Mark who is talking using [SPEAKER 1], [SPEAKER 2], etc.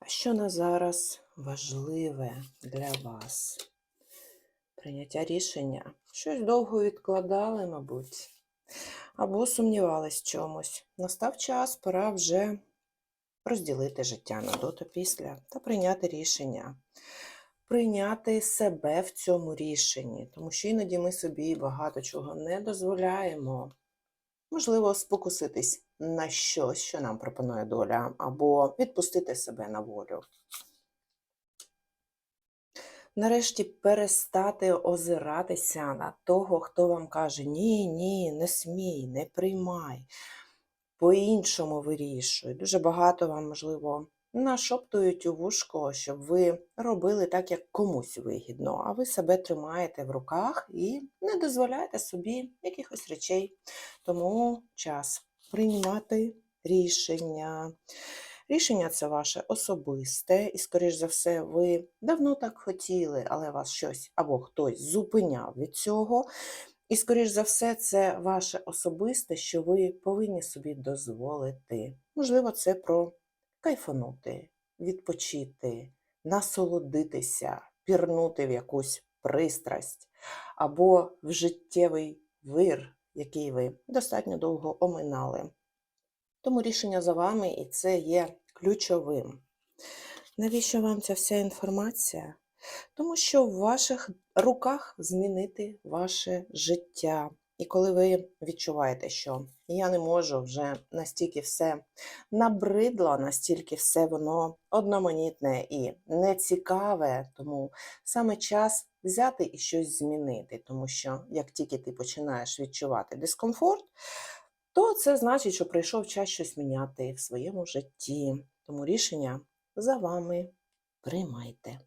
[SPEAKER 1] А що на зараз важливе для вас? Прийняття рішення. Щось довго відкладали, мабуть, або сумнівались в чомусь. Настав час, пора вже розділити життя на до та після та прийняти рішення. Прийняти себе в цьому рішенні, тому що іноді ми собі багато чого не дозволяємо. Можливо, спокуситись на щось, що нам пропонує доля, або відпустити себе на волю. Нарешті перестати озиратися на того, хто вам каже: ні, ні, не смій, не приймай, по-іншому вирішуй. Дуже багато вам, можливо, нашоптують у вушко, щоб ви робили так, як комусь вигідно, а ви себе тримаєте в руках і не дозволяєте собі якихось речей. Тому час приймати рішення. Рішення це ваше особисте, і, скоріш за все, ви давно так хотіли, але вас щось або хтось зупиняв від цього. І, скоріш за все, це ваше особисте, що ви повинні собі дозволити. Можливо, це про кайфанути, відпочити, насолодитися, пірнути в якусь пристрасть або в життєвий вир, який ви достатньо довго оминали. Тому рішення за вами, і це є ключовим. Навіщо вам ця вся інформація? Тому що в ваших руках змінити ваше життя. І коли ви відчуваєте, що я не можу вже настільки все набридло, настільки все воно одноманітне і нецікаве, тому саме час взяти і щось змінити. Тому що як тільки ти починаєш відчувати дискомфорт, то це значить, що прийшов час щось міняти в своєму житті. Тому рішення за вами приймайте.